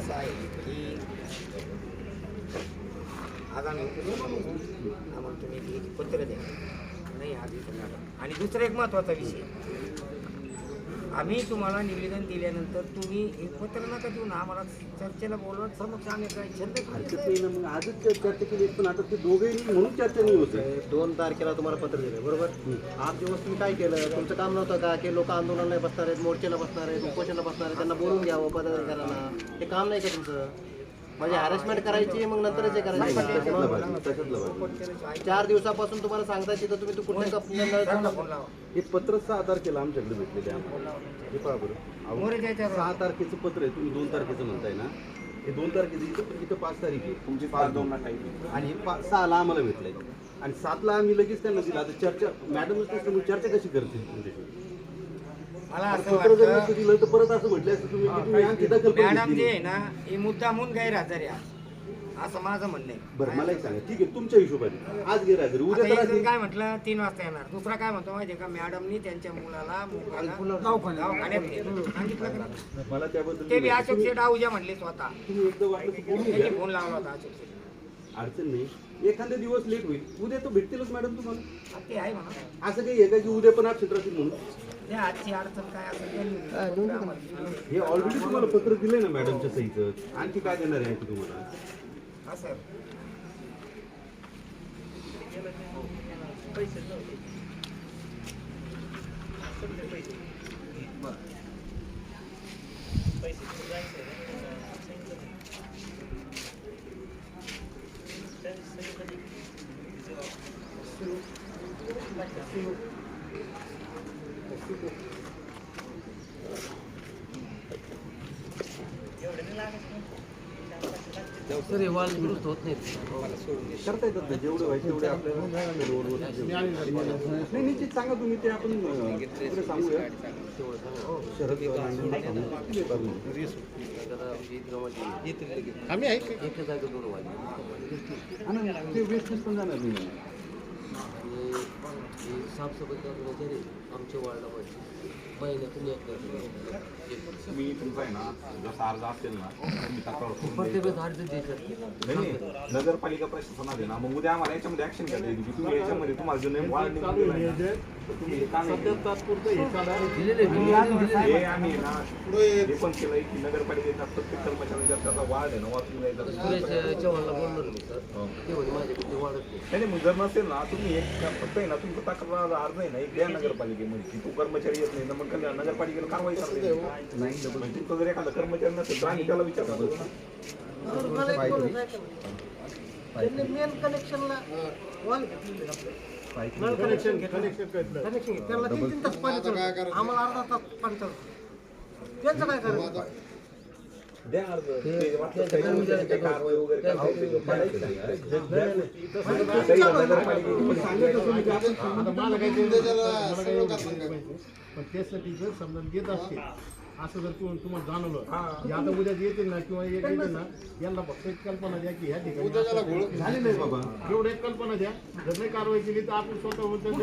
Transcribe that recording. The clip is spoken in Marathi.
असं आहे की आज आम्ही आम्हाला तुम्ही एक पत्र द्या. नाही आज आणि दुसरा एक महत्त्वाचा विषय. आम्ही तुम्हाला निवेदन दिल्यानंतर तुम्ही हे पत्र नका देऊ ना. आम्हाला चर्चेला बोलवत समक्ष आम्ही काय छंद हरकत नाही ना मग आजच चर- चर्चा केली पण आता ते दोघेही म्हणून चर्चा नाही होते. दोन तारखेला तुम्हाला पत्र दिलं बरोबर? आठ दिवस तुम्ही काय केलं? तुमचं काम नव्हतं का? की लोक आंदोलनाला बसणार आहेत मोर्चेला बसणार आहेत उपोषणाला बसणार आहेत त्यांना बोलून घ्यावं पदाधिकाऱ्यांना? हे काम नाही का तुमचं? म्हणजे हॅरेसमेंट करायची मग नंतरच हे करायचं. चार दिवसापासून तुम्हाला सांगता तिथं तुम्ही तू कुठल्या हे पत्र सहा तारखेला आमच्याकडे भेटलेले आहे आम्हाला हे पहा बरं. सहा तारखेचं पत्र आहे तुम्ही दोन तारखेचं म्हणताय ना? हे दोन तारखेचं इथं इथं पाच तारीख आहे. तुमची पाच दोन आणि हे पा सहाला आम्हाला भेटलंय. आणि सातला आम्ही लगेच त्यांना दिलं. आता चर्चा मॅडमच नसल्यामुळे चर्चा कशी करतील? तुमच्याशी मला असं पत्र जर वाटतं नसतं दिलं तर परत असं म्हटलं असतं तुम्ही की तुम्ही आणखी दखल पण मॅडम घेतली जे. आहे ना हे मुद्दा म्हणून गैरहजर आहे आज. असं माझं म्हणणं आहे बरं मला एक सांगा ठीक आहे तुमच्या हिशोबाने आज उद्या आता तर. काय म्हटलं तीन वाजता येणार दुसरा काय म्हणतो माहितीये का मॅडमनी त्यांच्या मुलाला मुलाला दवाखान्यात नेलं. सांगितलं का नाही? मला त्याबद्दल ते बी नाही. अशोक तुम्ही- शेठ आहुजा म्हणले स्वतः तुम्ही एकदा वाटलं तर बोलून त्यांनी घ्या. फोन लावला होता अशोक शेठ अडचण नाही एखादा दिवस लेट होईल उद्या तर भेटतीलच मॅडम तुम्हाला ते आहे म्हणा असं काही आहे का की उद्या पण आप राहतील म्हणून आजची अडचण काय असेल त्यांनी आम्हाला- हे ऑलरेडी तुम्हाला पत्र दिलंय ना मॅडमच्या सहीचं. आणखी काय देणार आहे आणखी तुम्हाला असं करता येतात ना जेवढे व्हायचे तेवढे आपल्याला नाही निश्चित सांगा तुम्ही ते आपण अं, तिकडे सांगूया. शरद पवारांना सांगू. हा ना, ते वेस्टेज पण जाणार नाही. साफसफाई महिन्यातून एकदा मी तुमचा आहे ना जसा अर्ज असेल ना तक्रार करून प्रत्येक अर्ज नाही नगरपालिका प्रशासनात आहे ना मग उद्या आम्हाला याच्यामध्ये ऍक्शन घ्यायला येईल की तुम्ही याच्यामध्ये तुम्हाला जो नेम वाढ पण केलंय की नगरपालिकेच्या प्रत्येक कर्मचाऱ्यांच्या त्याचा वाढ आहे ना वाचून द्यायचा. सुरेश चव्हाणला बोललो ना मी सर. हो. ते म्हणे माझ्याकडे वाढत नाही, मग जर नसेल ना तुम्ही एक फक्त आहे ना तुमचा तक्रार अर्ज आहे ना एक द्या नगरपालिकेमध्ये. की तो कर्मचारी येत नाही तर मग कल्याण नगरपालिकेला कारवाई करायची नाही तुमचा जर एखादा कर्मचारी नसेल तर आम्ही त्याला विचारतो. त्यांनी मेन कनेक्शनला वॉल कनेक्शन कनेक्शन त्याला तीन तीन तास पाणी. आम्हाला अर्धा तास पाणी त्यांचं काय करायचं? द्या अर्ज ते वाटलं तर कर्मचाऱ्यांची कारवाई वगैरे करायची. काही नगरपालिकेची पण त्यासाठी जर समजा देत असतील. असं जर तुम्हाला तुम्हाला जाणवलं की आता उद्या येतील ना किंवा एक येतील ना यांना फक्त एक कल्पना द्या की ह्या ठिकाणी असं- झालेलं आहे बाबा. एवढं एक कल्पना द्या. जर नाही कारवाई केली तर आपण स्वतः